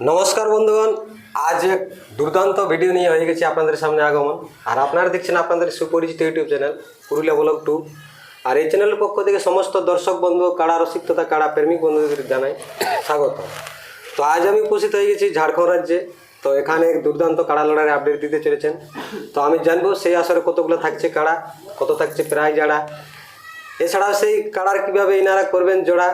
নমস্কার বন্ধুগণ, আজ দুর্দান্ত ভিডিও নিয়ে হয়ে গেছে আপনাদের সামনে আগমন। আর আপনারা দেখছেন আপনাদের সুপরিচিত YouTube channel, Purulia blog two আর এই চ্যানেলের পক্ষ থেকে সমস্ত দর্শক বন্ধু কাড়া রসিক তথা কাড়া প্রেমিক বন্ধুদের জানাই স্বাগত। তো আজ আমি উপস্থিত হয়ে গেছি ঝাড়খণ্ড রাজ্যে। তো এখানে দুর্দান্ত কাড়া লড়াইয়ের আপডেট দিতে চলেছেন। তো আমি জানব সেই আসরে কতগুলো থাকছে কাড়া, কত থাকছে প্রায় যারা। এছাড়াও সেই কাড়ার কীভাবে ইনারা করবেন জোড়া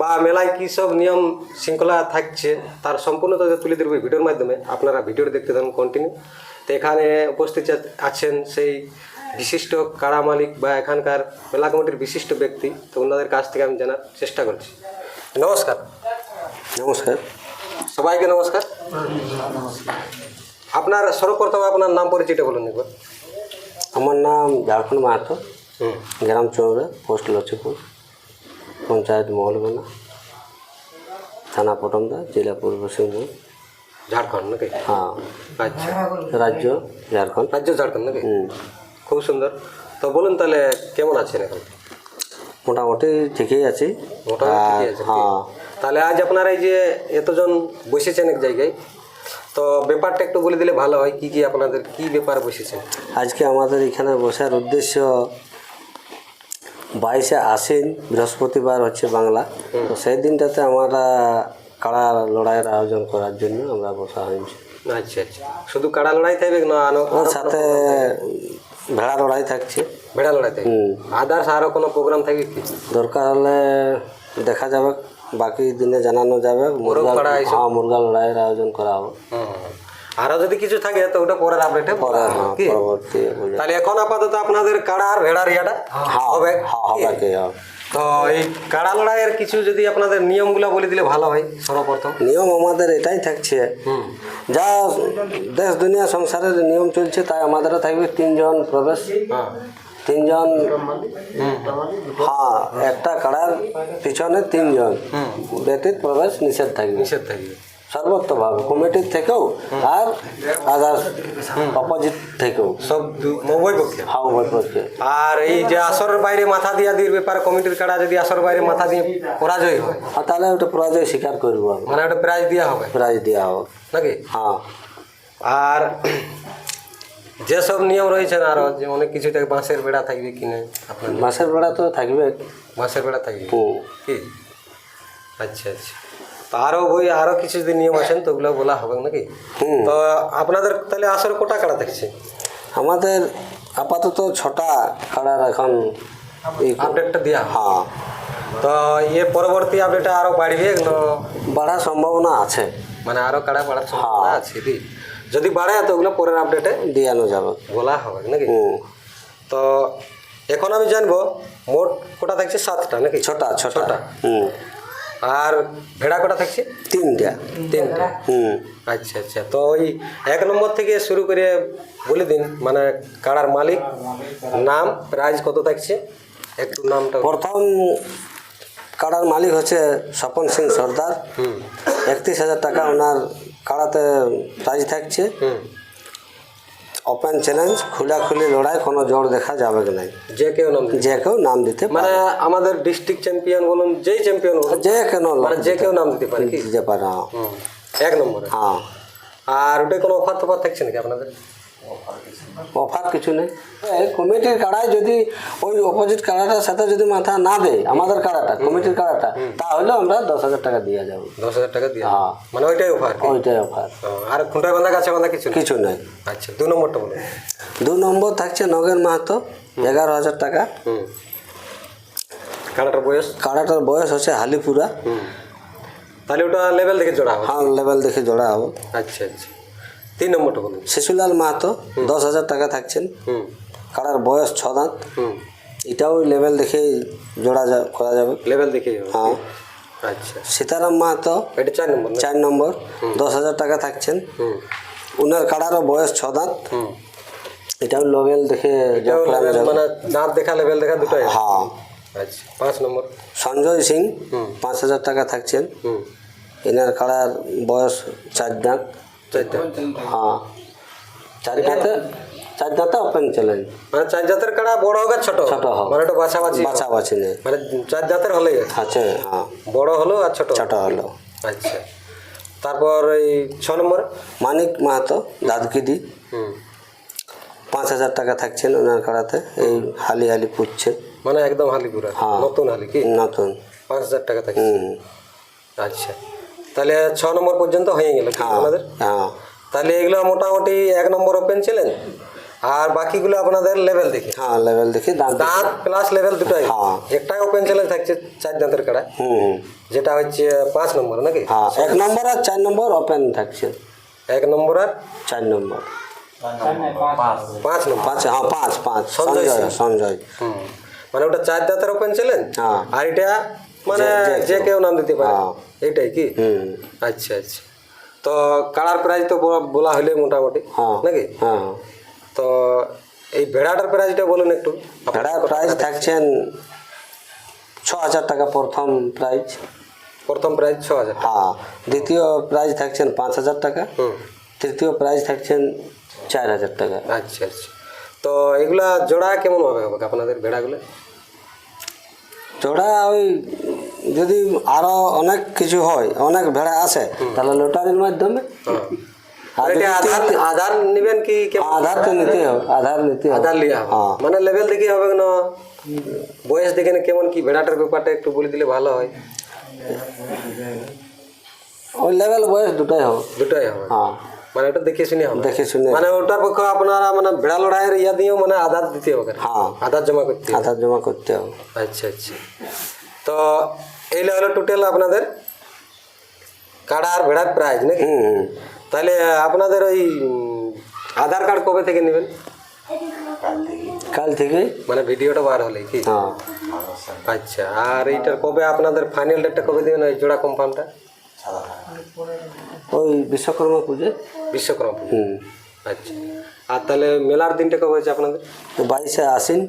বা মেলায় কী সব নিয়ম শৃঙ্খলা থাকছে তার সম্পূর্ণ তথ্য তুলে ধরবো ভিডিওর মাধ্যমে। আপনারা ভিডিওটি দেখতে থাকুন কন্টিনিউ তো এখানে উপস্থিত আছেন সেই বিশিষ্ট কারা মালিক বা এখানকার মেলা কমিটির বিশিষ্ট ব্যক্তি। তো ওনাদের কাছ থেকে আমি জানার চেষ্টা করছি। নমস্কার। নমস্কার। সবাইকে নমস্কার। আপনার সর্বপ্রথম আপনার নাম পরিচয়টা বলুন একবার। আমার নাম ঝাড়খণ্ড মাহাতো গ্রাম চৌড়া পোস্ট লক্ষ্মীপুর। পঞ্চায়েত মহলবেনা থানা পটমদা জেলা পূর্ব সিংভূম। ঝাড়খণ্ড নাকি? হ্যাঁ। আচ্ছা। রাজ্য ঝাড়খণ্ড। রাজ্য ঝাড়খণ্ড নাকি? হুম। খুব সুন্দর। তো বলুন তাহলে কেমন আছেন এখন? মোটামুটি ঠিকই আছি। মোটামুটি হ্যাঁ। তাহলে আজ আপনারা এই যে এতজন বসেছেন এক জায়গায় তো ব্যাপারটা একটু বলে দিলে ভালো হয়। কি কি আপনাদের কি ব্যাপার বসেছেন? আজকে আমাদের এখানে বসার উদ্দেশ্য বাইশে আশ্বিন বৃহস্পতিবার হচ্ছে বাংলা। তো সেই দিনটাতে আমরা কাড়া লড়াইয়ের আয়োজন করার জন্য আমরা বসা হয়েছি। আচ্ছা আচ্ছা। শুধু কাড়া লড়াই থাকবে না আরো- ওর সাথে ভেড়া লড়াই থাকছে। ভেড়া লড়াই থাকবে? আদার্স আরও কোনো প্রোগ্রাম থাকবে কি? দরকার হলে দেখা যাবে বাকি দিনে জানানো যাবে। মুরগা হ্যাঁ মুরগা লড়াইয়ের আয়োজন করা হবে। আরও যদি কিছু থাকে তো ওটা পরের আপডেটে হ্যাঁ কি? পরবর্তী তাহলে এখন আপাতত আপনাদের কাড়া আর ভেড়ার ইয়াটা হ্যাঁ হবে হ্যাঁ হবে তো এই কাড়া লড়াইয়ের কিছু যদি আপনাদের নিয়মগুলো বলে দিলে ভালো হয় সর্বপ্রথম। নিয়ম আমাদের এটাই থাকছে। যা দেশ দুনিয়া সংসারের নিয়ম চলছে তাই আমাদেরও থাকবে তিনজন প্রবেশ। হ্যাঁ। তিনজন হ্যাঁ একটা কাড়ার পিছনে তিনজন। ব্যতীত প্রবেশ নিষেধ থাকবে। নিষেধ থাকবে। সর্বোত্তভাবে কমিটির থেকেও আর আদার্স অপোজিট থেকেও সব উভয় পক্ষে? হ্যাঁ উভয় পক্ষে। আর এই যে আসরের বাইরে মাথা দিয়া দির ব্যাপার কমিটির কাড়া যদি আসর বাইরে মাথা দিয়ে পরাজয় হয়? আর তাহলে ওটা পরাজয় স্বীকার করব মানে ওটা প্রাইজ দেওয়া হবে? প্রাইজ দেওয়া হোক নাকি? হ্যাঁ। আর যেসব নিয়ম রয়েছে না আরও যে অনেক কিছু থাকে বাঁশের বেড়া থাকবে কিনে আপনার মাসের বেড়া তো থাকবে। বাঁশের বেড়া থাকবে। কি? আচ্ছা আচ্ছা। তো আরও বই আরও কিছু যদি নিয়ম আছেন তো ওগুলো বলা হবে নাকি। তো আপনাদের তাহলে আসর কোটা কাটা থাকছে আমাদের আপাতত ছটা কাড়ার এখন আপডেটটা দেওয়া হ্যাঁ। তো এর পরবর্তী আপডেটে আরও বাড়বে বাড়ার সম্ভাবনা আছে। মানে আরও কাড়া বাড়ার সম্ভাবনা হ্যাঁ। আছে কি? যদি বাড়ে তো ওগুলো পরের আপডেটে দিয়ানো যাবে। বলা হবে নাকি? তো এখন আমি জানব মোট কোটা থাকছে সাতটা নাকি? ছটা ছটা। ছটা। হুম। আর ভেড়া কটা থাকছে? তিনটা। তিনটা। হুম। আচ্ছা আচ্ছা। তো ওই এক নম্বর থেকে শুরু করে বলে দিন মানে কাড়ার মালিক নাম প্রাইজ কত থাকছে? একটু নামটা প্রথম কাড়ার মালিক হচ্ছে স্বপন সিং সর্দার। হুম। একত্রিশ হাজার টাকা ওনার কাড়াতে প্রাইজ থাকছে। হুম। ওপেন চ্যালেঞ্জ খোলাখুলি লড়াই কোনো জোর দেখা যাবে কি নাই। যে কেউ নাম যে কেউ নাম দিতে মানে আমাদের ডিস্ট্রিক্ট চ্যাম্পিয়ন বলুন যেই চ্যাম্পিয়ন বলুন যে কেন মানে যে কেউ নাম দিতে পারে কি? দিতে পারে হ্যাঁ। এক নম্বরে। হ্যাঁ। আর ওটাই কোনো অফার টফার থাকছে নাকি আপনাদের? অফার কিছু নেই। কমিটির কাড়ায় যদি ওই অপোজিট কাড়াটার সাথে যদি মাথা না দেয় আমাদের কাড়াটা কমিটির কাড়াটা তাহলে আমরা দশ হাজার টাকা দিয়ে যাব। দশ হাজার টাকা দিয়ে? হ্যাঁ। মানে ওইটাই অফার ওইটাই অফার আর খুঁটায় বাঁধা গাছে বাঁধা কিছু কিছু নেই। আচ্ছা দু নম্বরটা বলুন। দু নম্বর থাকছে নগেন মাহাতো এগারো হাজার টাকা। হুম। কানাটার বয়স? কাড়াটার বয়স হচ্ছে হালিপুরা। তাহলে ওটা লেভেল দেখে জোড়া হ্যাঁ লেভেল দেখে জোড়া হবে। আচ্ছা আচ্ছা। তিন নম্বরটা বলুন শিশুলাল মাহাতো দশ হাজার টাকা থাকছেন। কাড়ার বয়স ছ দাঁত। এটাও লেভেল দেখে জোড়া যা- করা যাবে। লেভেল দেখে হ্যাঁ। আচ্ছা। সীতারাম মাহাতো এটা চার নম্বর চার নম্বর। দশ হাজার টাকা থাকছেন। উনার কাড়ারও বয়স ছ দাঁত। এটাও লেভেল দেখে। মানে দাঁত দেখা লেভেল দেখা দুটোই আছে? হ্যাঁ। আচ্ছা পাঁচ নম্বর। সঞ্জয় সিং পাঁচ হাজার টাকা থাকছেন। এনার কাড়ার বয়স চার দাঁত। হ্যাঁ চার দাঁতে চার দাঁতে ওপেন চ্যালেঞ্জ মানে চার জাতের কাড়া বড় হোক আর ছোট হোক? ছোট হোক। মানে বাছাবাছি। বাছাবাছি নেই। মানে চার হ্যাঁ। বড় হলো আর ছোট ছোট হলো। আচ্ছা। তারপর এই ছ নম্বরে। মানিক মাহাতো দাদকিদি হুম। পাঁচ হাজার টাকা থাকছেন ওনার কাড়াতে। এই হালি হালি পুচ্ছে মানে একদম হালিপুরা হ্যাঁ। নতুন হালি কি? নতুন। পাঁচ হাজার টাকা থাকছে। আচ্ছা। তাহলে ছ নম্বর পর্যন্ত হয়ে গেল হ্যাঁ আপনাদের? হ্যাঁ। তাহলে এগুলো মোটামুটি এক নম্বর ওপেন ছিলেন? আর বাকিগুলো আপনাদের লেভেল দেখে। হ্যাঁ লেভেল দেখি দাম দাঁত প্লাস লেভেল দুটাই। হ্যাঁ। একটা ওপেন চ্যালেঞ্জ থাকছে চার দাঁতের কাড়া। হুম যেটা হচ্ছে পাঁচ নম্বর নাকি? হ্যাঁ এক নম্বর আর চার নম্বর ওপেন থাকছে। এক নম্বর আর চার নম্বর। পাঁচ নম্বর। পাঁচ হ্যাঁ পাঁচ পাঁচ। সঞ্জয় সঞ্জয় হুম। মানে ওটা চার দাঁতের ওপেন চ্যালেঞ্জ হ্যাঁ। আর এটা মানে যে কেউ নাম দিতে পারে। হ্যাঁ। এইটাই কি? হুম আচ্ছা আচ্ছা। তো কাড়ার প্রাইজ তো বলা- হলে মোটামুটি হ্যাঁ। নাকি? হ্যাঁ। তো এই ভেড়াটার প্রাইজটা বলুন একটু। ভেড়ার প্রাইজ থাকছেন ছ হাজার টাকা প্রথম প্রাইজ প্রথম প্রাইজ ছ হাজার হ্যাঁ। দ্বিতীয় প্রাইজ থাকছেন পাঁচ হাজার টাকা তৃতীয় প্রাইজ থাকছেন চার হাজার টাকা। আচ্ছা আচ্ছা। তো এগুলা জোড়া কেমন হবে আপনাদের ভেড়াগুলো? জোড়া ওই যদি আরও অনেক কিছু হয় অনেক ভেড়া আসে তাহলে লটারির মাধ্যমে এটা আধার নেবেন কি আধার তো নিতে হবে আধার নিতে আধার লিয়া হ্যাঁ। মানে লেভেল দেখি হবে না বয়স দেখে না কেমন কি? ভেড়াটার ব্যাপারটা একটু বলে দিলে ভালো হয়। ওই লেভেল বয়স দুটাই হবে। দুটাই হবে। হ্যাঁ। মানে ওটা দেখে শুনে হবে। দেখে শুনে। মানে ওটার পক্ষে আপনারা মানে ভেড়া লড়াইয়ের ইয়া দিয়েও মানে আধার দিতে হবে। হ্যাঁ। আধার জমা করতে আধার জমা করতে হবে। আচ্ছা আচ্ছা। তো এইটা হলো টোটাল আপনাদের কাড়া আর ভেড়ার প্রাইজ নাকি? হুম হুম। তাহলে আপনাদের ওই আধার কার্ড কবে থেকে নেবেন? কাল থেকে? মানে ভিডিওটা বার হলে কি? হ্যাঁ। আচ্ছা আর এইটার কবে আপনাদের ফাইনাল ডেটটা কবে দেবেন ওই জোড়া কনফার্মটা ওই বিশ্বকর্মা পুজো। বিশ্বকর্মা পুজো। আচ্ছা আর তাহলে মেলার দিনটা কবে হচ্ছে আপনাদের? বাইশে আসিন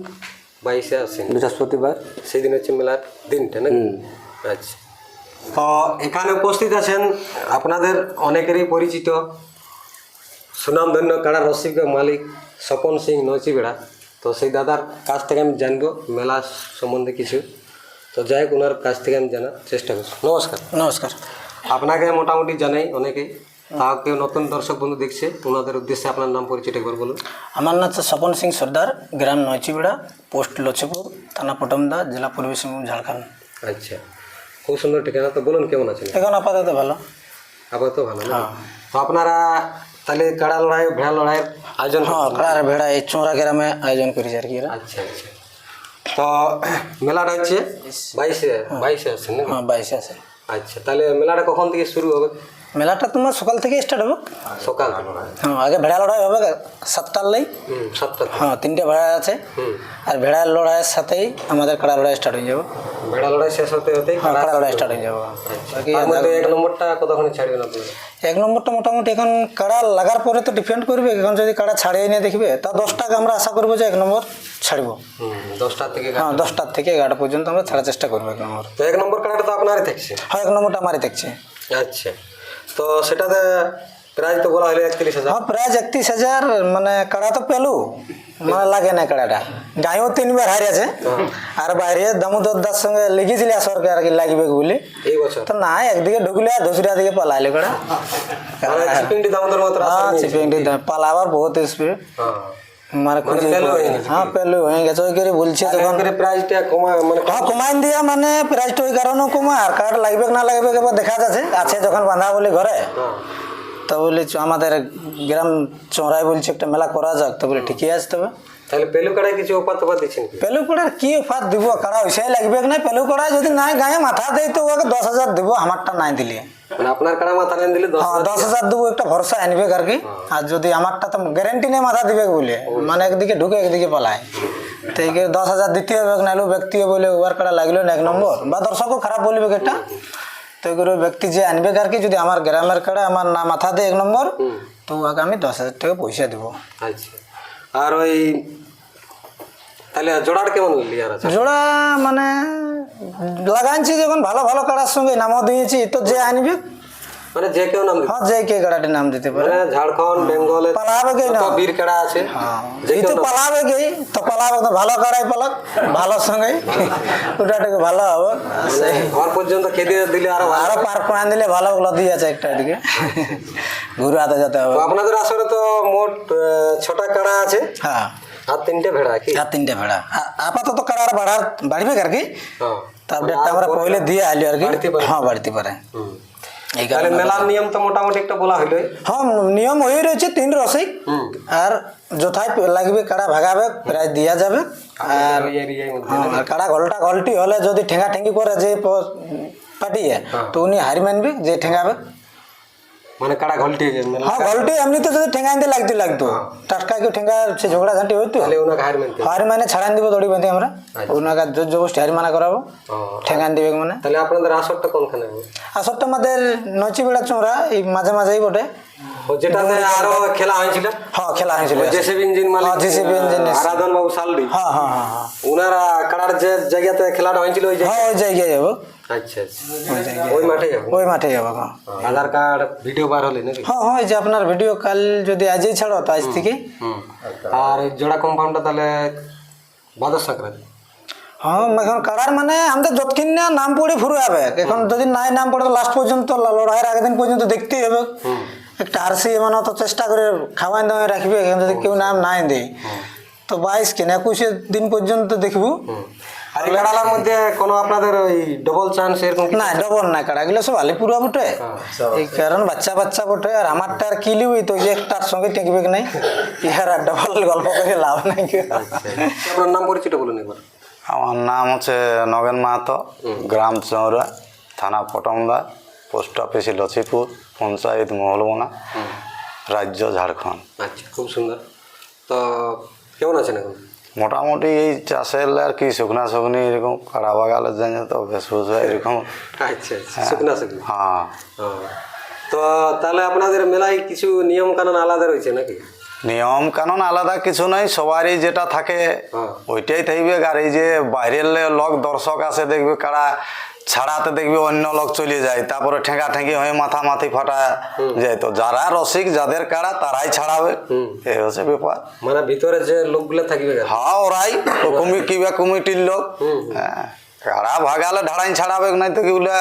বাইশে আসেন বৃহস্পতিবার। সেই দিন হচ্ছে মেলার দিনটা হুম। আচ্ছা। তো এখানে উপস্থিত আছেন আপনাদের অনেকেরই পরিচিত সুনামধন্য কাড়া রসিক মালিক স্বপন সিং নচিবেড়া তো সেই দাদার কাছ থেকে আমি জানব মেলা সম্বন্ধে কিছু। তো যাই হোক ওনার কাছ থেকে আমি জানার চেষ্টা করছি। নমস্কার। নমস্কার। আপনাকে মোটামুটি জানাই অনেকেই। তাও কেউ নতুন দর্শক বন্ধু দেখছে ওনাদের উদ্দেশ্যে আপনার নাম পরিচয়টা একবার বলুন। আমার নাম হচ্ছে স্বপন সিং সর্দার গ্রাম নয়চিবিড়া পোস্ট লক্ষ্মীপুর থানা পটমদা জেলা পূর্বী সিংভূম ঝাড়খণ্ড। আচ্ছা। খুব সুন্দর ঠিকানা। তো বলুন কেমন আছেন? এখন আপাতত ভালো। আপাতত ভালো না? তো আপনারা তাহলে কাড়া লড়াই ভেড়া লড়াইয়ের আয়োজন হ্যাঁ কাড়ার ভেড়া এই চোরা গ্রামে আয়োজন করেছে আর কি আচ্ছা আচ্ছা। তো মেলাটা হচ্ছে বাইশে বাইশে আছে না? হ্যাঁ বাইশে আছে আচ্ছা তাহলে মেলাটা কখন থেকে শুরু হবে? মেলাটা তোমার সকাল থেকে স্টার্ট হবে? সকাল। হ্যাঁ আগে ভেড়া লড়াই হবে সাতটার লাই। সাতটা হ্যাঁ তিনটে ভেড়া আছে। আর ভেড়ার লড়াইয়ের সাথেই আমাদের কাড়া লড়াই স্টার্ট হয়ে যাবে। ভেড়া লড়াই শেষ হতে হতেই হ্যাঁ কাড়া লড়াই স্টার্ট হয়ে যাবে। বাকি এক নম্বরটা কতক্ষণে ছাড়বেন আপনারা এক নম্বরটা মোটামুটি এখন কাড়া লাগার পরে তো ডিপেন্ড করবে। এখন যদি কাড়া ছাড়িয়ে নিয়ে দেখবে তা দশটাকে আমরা আশা করব যে এক নম্বর ছাড়বো। হুম দশটার থেকে হ্যাঁ দশটার থেকে এগারোটা পর্যন্ত আমরা ছাড়ার চেষ্টা করব এক নম্বর। তো এক নম্বর কাড়াটা তো আপনারই থাকছে? হ্যাঁ এক নম্বরটা আমারই দেখছে আচ্ছা। তো সেটাতে প্রাইস তো বলা হলো একত্রিশ হাজার। হ্যাঁ প্রায় একত্রিশ হাজার মানে কাড়া তো পেলু। মানে লাগে না কাড়াটা। গাঁয়েও তিনবার হারিয়েছে। আর বাইরে দামোদর দাস সঙ্গে লিখেছিল সরকার আর কি লাগবে বলে। এই বছর? তো না একদিকে ঢুকলে আর দুসরা দিকে পালাইলে কাড়া। চিপিংটি দামোদর মতো রাস্তা হ্যাঁ চিপিংটি পালাবার বহুত স্পিড হ্যাঁ। মানে হ্যাঁ পেলু হয়ে গেছে। ওই করে বলছে তখন প্রাইসটা কমা মানে হ্যাঁ কমাইন দিয়া মানে প্রাইসটা ওই কারণে কমা আর কার্ড লাগবে না লাগবে এবার দেখা যাচ্ছে। আছে যখন বাঁধা বলে ঘরে। হ্যাঁ। তো বলি আমাদের গ্রাম চড়াই বলছে একটা মেলা করা যাক। তো বলে ঠিকই আছে তবে। তাহলে পেলু কাড়ায় কিছু অপাত অপাত দিচ্ছেন পেলু কড়ার কি অফার দিব কাড়া ওইসাই লাগবে না পেলু কড়া যদি নাই গায়ে মাথা দেয় তো ওকে দশ হাজার দিব আমারটা নাই দিলে। মানে আপনার কাড়া মাথা নেন দিলে দশ হ্যাঁ হাজার দেবো একটা ভরসা আনবে আর কি? আর যদি আমারটা তো গ্যারেন্টি নেই মাথা দিবে বলে মানে একদিকে ঢুকে একদিকে পালায়। তো এই করে দশ হাজার দিতে হবে নাহলে ব্যক্তি বলে ওভার কাটা লাগল না এক নম্বর। বা দর্শকও খারাপ বলবে একটা? তো করে ব্যক্তি যে আনবে আর কি? যদি আমার গ্রামের কাড়া আমার না মাথা দেয় এক নম্বর তো ওকে আমি দশ হাজার টাকা পয়সা দেবো। আচ্ছা। আর ওই তাহলে জোড়ার কেমন লিয়ার আছে? জোড়া মানে লাগাইছি যখন ভালো ভালো কাড়ার সঙ্গে নামও দিয়েছি তো যে আনবে। মানে যে কেউ নাম হ্যাঁ যে কে নাম দিতে পারে। মানে ঝাড়খণ্ড বেঙ্গলে পালাবে কে না। বীর কাড়া আছে যে তো পালাবে কে? তো পালাবে তো ভালো কাড়াই পালাক ভালো সঙ্গে। ওটাটাকে ভালো হবে। মানে ঘর পর্যন্ত খেতে দিলে আরও ভালো। আরও পার্ক করে দিলে ভালো লদি আছে একটা ঘুরে যেতে হবে। আপনাদের আসলে তো মোট ছটা কাড়া আছে। হ্যাঁ। আর তিনটে ভেড়া কি? আর তিনটে ভেড়া। আপাতত কাড়ার বাড়ার বাড়বে আর কি? হ্যাঁ। তার ডেটটা আমরা পहिले দিয়ে আইলি আর কি। হ্যাঁ বাড়তে পারে এই তাহলে মেলার নিয়ম তো মোটামুটি একটা বলা হইল হ্যাঁ নিয়ম হয়ে রয়েছে তিন হুম। আর যথায় লাগবে কাড়া ভাগাবে প্রায় দিয়া যাবে। আর হ্যাঁ, কাড়া গলটা গলটি হলে যদি ঠেঙ্গা ঠেঙ্গি করে যে প- পাঠিয়ে হ্যাঁ। তো উনি হারি মানবে যে ঠেঙ্গাবে। মানে কাড়া ঘলটি মেলা হ্যাঁ গলটি এমনিতে যদি ঠেঙ্গা আনতে লাগতে লাগতো। টাটকা কেউ ঠেঙ্গা সে ঝগড়া ঝাঁটি হইতো? হার মানে ছাড়ান দিব দড়ি বেঁধে আমরা। আচ্ছা। ওনাকে জোর জবরদস্তি হারি মানা করাবো। ও, ঠেঙ্গা আন দিবে মানে। তাহলে আপনাদের আসরটা কোনখানে আসরটা আমাদের নচি বেড়া চোঁড়া এই মাঝে মাঝেই বটে। যেটাতে আরও খেলা হয়েছিল? হ্যাঁ খেলা হয়েছিল। জেসিবি ইঞ্জিন মালিক হ্যাঁ, JCB ইঞ্জিন আরাধন বাবু সালডি। হ্যাঁ হ্যাঁ হ্যাঁ হ্যাঁ। ওনারা কাড়ার যে জায়গাতে খেলাটা হয়েছিল ওই জায়গায়? হ্যাঁ ওই জায়গায় যাব। আচ্ছা আচ্ছা। ওই মাঠে যাব? ওই মাঠে যাব হ্যাঁ। আধার কার্ড ভিডিও বার হলে নাকি? হ্যাঁ হ্যাঁ যে আপনার ভিডিও কাল যদি আজই ছাড়ো তো আজ থেকে। আর জোড়া কম্পাউন্ডটা তাহলে ভাদর সংক্রান্তি হ্যাঁ এখন কাড়ার মানে আমাদের যতক্ষণ না নাম পড়ে ফুরু যাবে এখন যদি নাই নাম পড়ে লাস্ট পর্যন্ত লড়াইয়ের আগের দিন পর্যন্ত দেখতেই হবে। একটা আরসি মানে তো চেষ্টা করে খাওয়াই দাওয়াই রাখবে এখন যদি কেউ নাম নাই দেয় তো বাইশ কেন একুশে দিন পর্যন্ত দেখব। আর কাড়ালার মধ্যে কোনো আপনাদের ওই ডবল চান্স এরকম না ডবল না কাড়া গেলে সব আলিপুরা বটে। এই কারণ বাচ্চা বাচ্চা বটে আর আমারটা আর কি লিবই তো যে একটার সঙ্গে টেকবে নাই? ইহার আর ডবল গল্প করে লাভ নাই। আপনার নাম পরিচিত বলুন একবার। আমার নাম হচ্ছে নগেন মাহাতো গ্রাম চৌরা থানা পটমদা পোস্ট অফিস লছিপুর পঞ্চায়েত মহলবোনা রাজ্য ঝাড়খণ্ড। আচ্ছা খুব সুন্দর। তো কেমন আছেন এখন? মোটামুটি এই চাষের আর কি শুকনা শুকনি এরকম খারাপ বাগালের জন্য তো বেশ বুঝ হয় এরকম। আচ্ছা আচ্ছা শুকনা শুকনা। হ্যাঁ। তো তাহলে আপনাদের মেলায় কিছু নিয়ম কানুন আলাদা রয়েছে নাকি? নিয়ম কানুন আলাদা কিছু নাই সবারই যেটা থাকে হ্যাঁ। ওইটাই থাকবে আর এই যে বাইরের লোক দর্শক আছে দেখবে কারা ছাড়াতে দেখবে অন্য লোক চলে যায় তারপরে ঠেঙ্গা ঠেঙ্গি হয়ে মাথা মাথি ফাটা যায়। তো যারা রসিক যাদের কাড়া তারাই ছাড়াবে। এই হচ্ছে ব্যাপার। মানে ভিতরে যে লোকগুলো থাকবে হ্যাঁ ওরাই। কমি কিবা কমিটির লোক। হ্যাঁ। কাড়া ভাগালে ঢাড়াই ছাড়াবে নাই তো কি বলে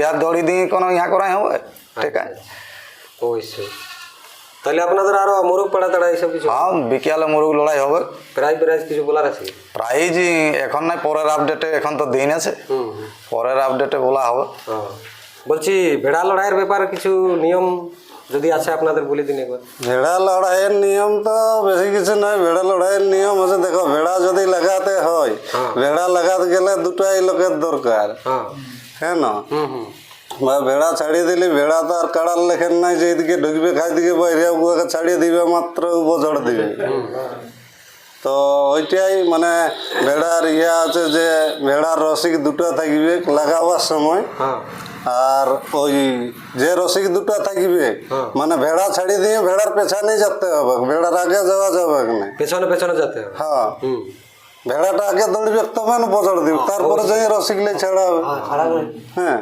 ইয়া দড়ি দিয়ে কোনো ইয়া করাই হবে? ঠিক আছে। অবশ্যই। তাহলে আপনাদের আরও মোরগ পাড়া তাড়া এইসব কিছু? হ্যাঁ বিকেলে মুরগ লড়াই হবে। প্রাইজ প্রাইজ কিছু বলার আছে? প্রাইজ এখন নাই পরের আপডেটে এখন তো দিন আছে। পরের আপডেটে বলা হবে। বলছি ভেড়া লড়াইয়ের ব্যাপারে কিছু নিয়ম যদি আছে আপনাদের বলে দিন একবার। ভেড়া লড়াইয়ের নিয়ম তো বেশি কিছু নয় ভেড়া লড়াইয়ের নিয়ম আছে। দেখো ভেড়া যদি লাগাতে হয় হ্যাঁ। ভেড়া লাগাতে গেলে দুটাই লোকের দরকার। হ্যাঁ। হ্যাঁ না? হুম হুম। বা ভেড়া ছাড়িয়ে দিলে ভেড়া তো আর কাড়ার লেখেন নাই যে এদিকে ঢুকবে খাই দিকে বাইরে ওকে ছাড়িয়ে দিবে মাত্র বজড় দিবে। তো ওইটাই মানে ভেড়ার ইয়ে আছে যে ভেড়ার রসিক দুটো থাকবে লাগাবার সময়। হ্যাঁ। আর ওই যে রসিক দুটো থাকবে মানে ভেড়া ছাড়িয়ে দিয়ে ভেড়ার পেছনে যেতে হবে ভেড়ার আগে যাওয়া যাবে না। পেছনে পেছনে যেতে হবে। হ্যাঁ। ভেড়াটা আগে দৌড়বে তবে না বজড় দিবে? তারপরে যাই রসিকলে ছাড়া হবে। হ্যাঁ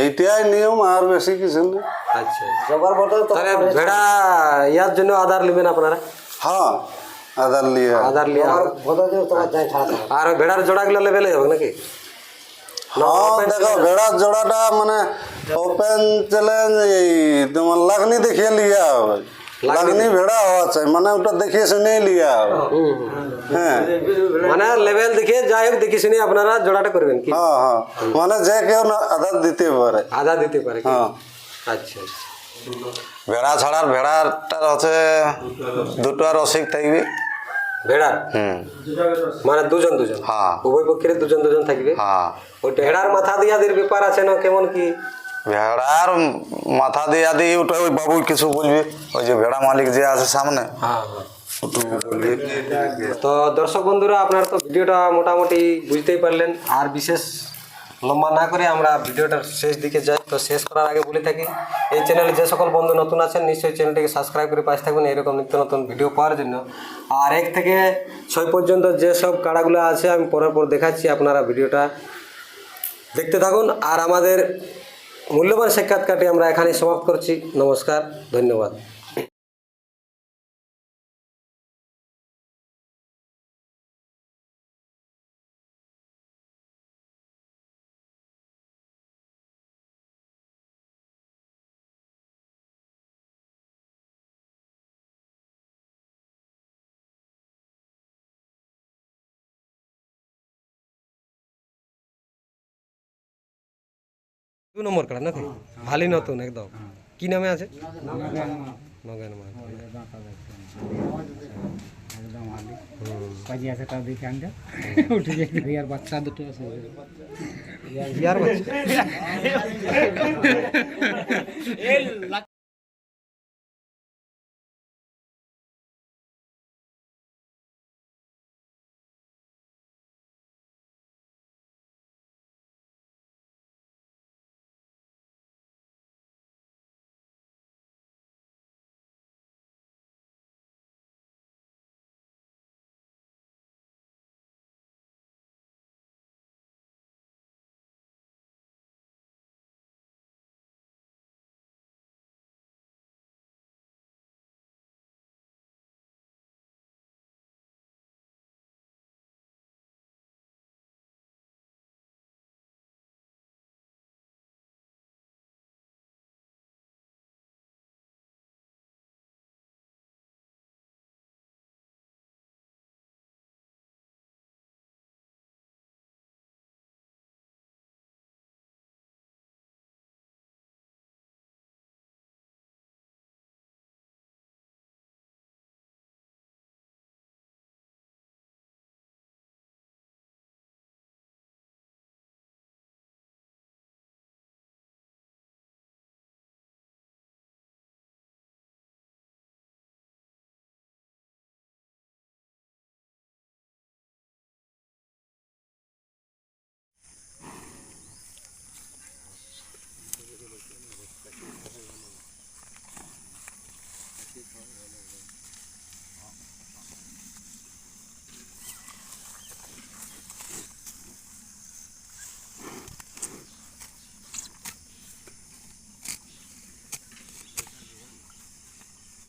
এইটাই নিয়ম আর বেশি কিছু নেই আচ্ছা। তাহলে ভেড়া ইয়ার জন্য আধার নেবেন আপনারা? হ্যাঁ আধার লিয়ে। আধার লিয়ে। আর ওই ভেড়ার জোড়াগুলো লেভেলে যাবে নাকি? হ্যাঁ। দেখো ভেড়ার জোড়াটা মানে ওপেন চ্যালেঞ্জ এই তোমার লাগনি দেখিয়ে লিয়া হবে লাগনি ভেড়া হওয়া চাই মানে ওটা দেখিয়ে শুনে লিয়া। হ্যাঁ। মানে লেভেল দেখে যাই হোক দেখে শুনে আপনারা জোড়াটা করবেন কি? হ্যাঁ হ্যাঁ। মানে যে কেউ না আধার দিতে পারে। আধা দিতে পারে হ্যাঁ। আচ্ছা আচ্ছা। ভেড়া ছাড়ার ভেড়াটার হচ্ছে দুটো রসিক থাকবে। ভেড়া? হুম। মানে দুজন দুজন? হ্যাঁ। উভয় পক্ষের দুজন দুজন থাকবে? হ্যাঁ। ওই ভেড়ার মাথা দিয়াদের ব্যাপার আছে না কেমন কি? ভেড়ার মাথা দিয়া দিয়ে ওটা ওই বাবু কিছু বলবে? ওই যে ভেড়া মালিক যে আছে সামনে। হ্যাঁ তো দর্শক বন্ধুরা আপনারা তো ভিডিওটা মোটামুটি বুঝতেই পারলেন। আর বিশেষ লম্বা না করে আমরা ভিডিওটার শেষ দিকে যাই। তো শেষ করার আগে বলে থাকি এই চ্যানেলে যে সকল বন্ধু নতুন আছেন নিশ্চয়ই চ্যানেলটিকে সাবস্ক্রাইব করে পাশে থাকবেন এরকম নিত্য নতুন ভিডিও পাওয়ার জন্য। আর এক থেকে ছয় পর্যন্ত যেসব কাড়াগুলো আছে আমি পরের পর দেখাচ্ছি আপনারা ভিডিওটা। দেখতে থাকুন। আর আমাদের মূল্যবান সাক্ষাৎকারটি আমরা এখানে সমাপ্ত করছি। নমস্কার ধন্যবাদ। দু নম্বর কার্ড নাকি ভালোই নতুন একদম কি নামে আছে নগেন মাঝি কাজে আছে তার দিকে আনতে উঠে যেতে আর বাচ্চা দুটো আছে ইয়ার বাচ্চা